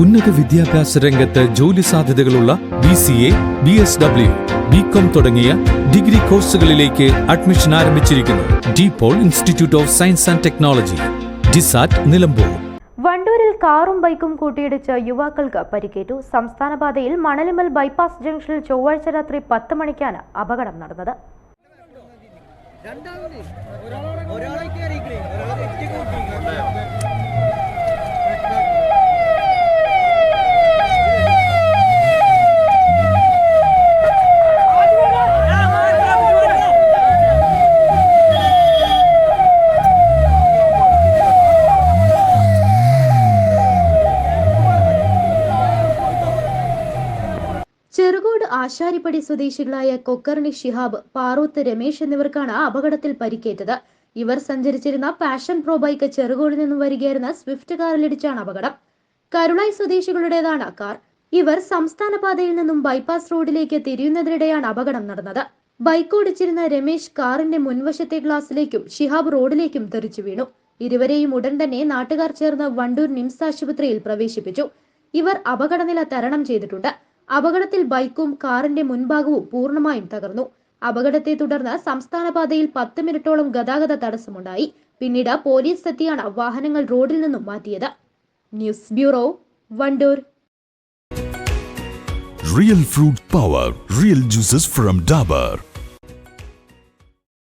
ഉന്നത വിദ്യാഭ്യാസ രംഗത്ത് ജോലി സാധ്യതകളുള്ള B C A B S W B com തുടങ്ങിയ ഡിഗ്രി കോഴ്സുകളിലേക്ക് അഡ്മിഷൻ ആരംഭിച്ചിരിക്കുന്നു. De Paul institute of science and technology ഡിസാറ്റ് Nilambur. വണ്ടൂരിൽ കാറും ബൈക്കും കൂട്ടിയിടിച്ച് യുവാക്കൾക്ക് പരിക്കേറ്റു. സംസ്ഥാനപാതയിൽ മണലിമൽ ബൈപ്പാസ് ജംഗ്ഷനിൽ ചൊവ്വാഴ്ച രാത്രി പത്ത് മണിക്കാണ് അപകടം നടന്നത്. ആശാരിപ്പടി സ്വദേശികളായ കൊക്കർണി ഷിഹാബ് പാറൂത്ത് രമേശ് എന്നിവർക്കാണ് അപകടത്തിൽ പരിക്കേറ്റത്. ഇവർ സഞ്ചരിച്ചിരുന്ന പാഷൻ പ്രോ ബൈക്ക് ചെറുകോടിൽ നിന്നും വരികയായിരുന്ന സ്വിഫ്റ്റ് കാറിലിടിച്ചാണ് അപകടം. കരുളായി സ്വദേശികളുടേതാണ് കാർ. ഇവർ സംസ്ഥാന പാതയിൽ നിന്നും ബൈപ്പാസ് റോഡിലേക്ക് തിരിയുന്നതിനിടെയാണ് അപകടം നടന്നത്. ബൈക്ക് ഓടിച്ചിരുന്ന രമേശ് കാറിന്റെ മുൻവശത്തെ ഗ്ലാസിലേക്കും ഷിഹാബ് റോഡിലേക്കും തെറിച്ചു വീണു. ഇരുവരെയും ഉടൻ തന്നെ നാട്ടുകാർ ചേർന്ന് വണ്ടൂർ നിംസ് ആശുപത്രിയിൽ പ്രവേശിപ്പിച്ചു. ഇവർ അപകടനില തരണം ചെയ്തിട്ടുണ്ട്. അപകടത്തിൽ ബൈക്കും കാറിന്റെ മുൻഭാഗവും പൂർണമായും തകർന്നു. അപകടത്തെ തുടർന്ന് സംസ്ഥാന പാതയിൽ പത്ത് മിനിറ്റോളം ഗതാഗത തടസ്സമുണ്ടായി. പിന്നീട് പോലീസ് എത്തിയാണ് വാഹനങ്ങൾ റോഡിൽ നിന്നും മാറ്റിയത്. News bureau Wandoor. Real fruit power real juices from Dabur.